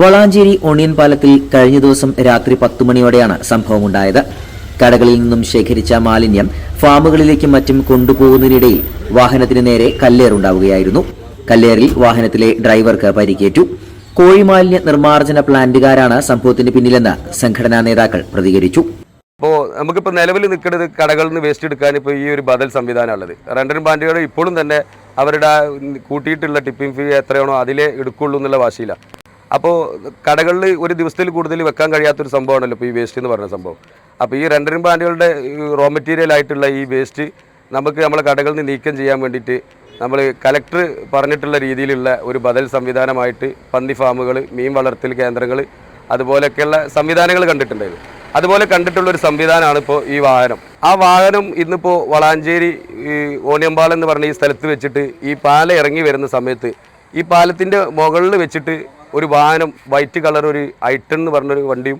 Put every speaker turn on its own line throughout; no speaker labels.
Valanchery onion പാലത്തിൽ കഴിഞ്ഞ ദിവസം രാത്രി പത്തു മണിയോടെയാണ് സംഭവമുണ്ടായത്. കടകളിൽ നിന്നും ശേഖരിച്ച മാലിന്യം ഫാമുകളിലേക്കും മറ്റും കൊണ്ടുപോകുന്നതിനിടയിൽ വാഹനത്തിന് നേരെ കല്ലേറുണ്ടാവുകയായിരുന്നു കല്ലേറിൽ വാഹനത്തിലെ ഡ്രൈവർക്ക് പരിക്കേറ്റു. കോഴിമാലിന്യ നിർമ്മാർജന പ്ലാന്റുകാരാണ് സംഭവത്തിന് പിന്നിലെന്ന് സംഘടനാ നേതാക്കൾ പ്രതികരിച്ചു.
ഇപ്പോൾ നമുക്കിപ്പോൾ നിലവിൽ നിൽക്കുന്നത് കടകളിൽ നിന്ന് വേസ്റ്റ് എടുക്കാൻ ഇപ്പോൾ ഈ ഒരു ബദൽ സംവിധാനമുള്ളത് റണ്ടൻ പ്ലാന്റുകൾ ഇപ്പോഴും തന്നെ അവരുടെ കൂട്ടിയിട്ടുള്ള ടിപ്പിംഗ് ഫീ എത്രയാണോ അതിലേ എടുക്കുള്ളൂ എന്നുള്ള വാശിയില്ല അപ്പോൾ കടകളിൽ ഒരു ദിവസത്തിൽ കൂടുതൽ വെക്കാൻ കഴിയാത്തൊരു സംഭവമാണല്ലോ ഇപ്പോൾ ഈ വേസ്റ്റ് എന്ന് പറഞ്ഞ സംഭവം. അപ്പോൾ ഈ റെൻഡറിങ് പ്ലാന്റുകളുടെ റോ മെറ്റീരിയൽ ആയിട്ടുള്ള ഈ വേസ്റ്റ് നമുക്ക് നമ്മളെ കടകളിൽ നിന്ന് നീക്കം ചെയ്യാൻ വേണ്ടിയിട്ട് നമ്മൾ കലക്ടർ പറഞ്ഞിട്ടുള്ള രീതിയിലുള്ള ഒരു ബദൽ സംവിധാനമായിട്ട് പന്നി ഫാമുകൾ മീൻ വളർത്തൽ കേന്ദ്രങ്ങൾ അതുപോലെയൊക്കെയുള്ള സംവിധാനങ്ങൾ കണ്ടിട്ടുണ്ടായിരുന്നു. അതുപോലെ കണ്ടിട്ടുള്ള ഒരു സംവിധാനമാണ് ഇപ്പോൾ ഈ വാഹനം. ആ വാഹനം ഇന്നിപ്പോൾ വളാഞ്ചേരി ഈ ഓണിയമ്പാലം എന്ന് പറഞ്ഞ ഈ സ്ഥലത്ത് വെച്ചിട്ട് ഈ പാല ഇറങ്ങി വരുന്ന സമയത്ത് ഈ പാലത്തിന്റെ മുകളിൽ വെച്ചിട്ട് ഒരു വാഹനം വൈറ്റ് കളർ ഒരു ഐട്ടൺ എന്ന് പറഞ്ഞൊരു വണ്ടിയും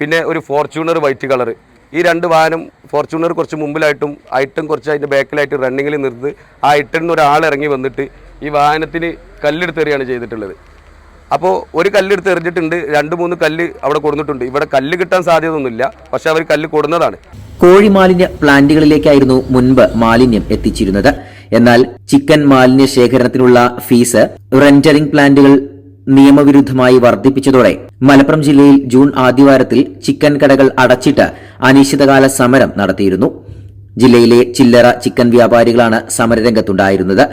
പിന്നെ ഒരു ഫോർച്യൂണർ വൈറ്റ് കളർ. ഈ രണ്ട് വാഹനം ഫോർച്യൂണർ കുറച്ച് മുമ്പിലായിട്ടും ഐട്ടൺ കുറച്ച് അതിന്റെ ബാക്കിലായിട്ട് റണ്ണിങ്ങിൽ നിർത്ത് ആ ഐട്ടണിൽ ഒരാൾ ഇറങ്ങി വന്നിട്ട് ഈ വാഹനത്തിന് കല്ലെടുത്തെറിയാണ് ചെയ്തിട്ടുള്ളത്. അപ്പോൾ ഒരു കല്ലെടുത്ത് എറിഞ്ഞിട്ടുണ്ട് രണ്ട് മൂന്ന് കല്ല് അവിടെ കൊടുത്തിട്ടുണ്ട്. ഇവിടെ കല്ല് കിട്ടാൻ സാധ്യതയൊന്നുമില്ല പക്ഷെ അവർ കല്ല് കൊടുന്നതാണ്.
കോഴി മാലിന്യ പ്ലാന്റുകളിലേക്കായിരുന്നു മുൻപ് മാലിന്യം എത്തിച്ചിരുന്നത്. എന്നാൽ ചിക്കൻ മാലിന്യ ശേഖരണത്തിനുള്ള ഫീസ് റെന്ററിംഗ് പ്ലാന്റുകൾ നിയമവിരുദ്ധമായി വർദ്ധിപ്പിച്ചതോടെ മലപ്പുറം ജില്ലയിൽ ജൂൺ ആദ്യവാരത്തിൽ ചിക്കൻ കടകൾ അടച്ചിട്ട് അനിശ്ചിതകാല സമരം നടത്തിയിരുന്നു. ജില്ലയിലെ ചില്ലറ ചിക്കൻ വ്യാപാരികളാണ് സമരരംഗത്തുണ്ടായിരുന്നത്.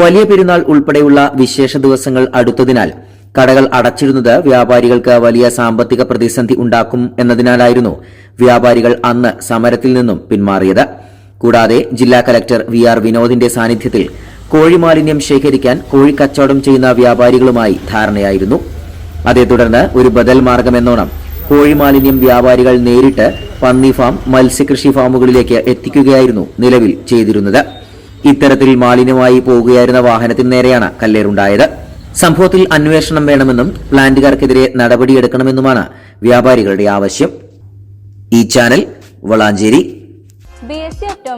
വലിയ പെരുന്നാൾ ഉൾപ്പെടെയുള്ള വിശേഷ ദിവസങ്ങൾ അടുത്തതിനാൽ കടകൾ അടച്ചിരുന്നത് വ്യാപാരികൾക്ക് വലിയ സാമ്പത്തിക പ്രതിസന്ധി ഉണ്ടാക്കും എന്നതിനാലായിരുന്നു വ്യാപാരികൾ അന്ന് സമരത്തിൽ നിന്നും പിന്മാറിയത്. കൂടാതെ ജില്ലാ കലക്ടർ വി ആർ വിനോദിന്റെ സാന്നിധ്യത്തിൽ കോഴിമാലിന്യം ശേഖരിക്കാൻ കോഴിക്കച്ചവടം ചെയ്യുന്ന വ്യാപാരികളുമായി ധാരണയായിരുന്നു. അതേ തുടർന്ന് ഒരു ബദൽ മാർഗമെന്നോണം കോഴിമാലിന്യം വ്യാപാരികൾ നേരിട്ട് പന്നി ഫാം മത്സ്യകൃഷി ഫാമുകളിലേക്ക് എത്തിക്കുകയായിരുന്നു നിലവിൽ ചെയ്തിരുന്നത്. ഇത്തരത്തിൽ മാലിന്യമായി പോകുകയായിരുന്ന വാഹനത്തിന് നേരെയാണ് കല്ലേറുണ്ടായത്. സംഭവത്തിൽ അന്വേഷണം വേണമെന്നും പ്ലാന്റുകാർക്കെതിരെ നടപടിയെടുക്കണമെന്നുമാണ് വ്യാപാരികളുടെ ആവശ്യം. ഈ ചാനൽ വളാഞ്ചേരി.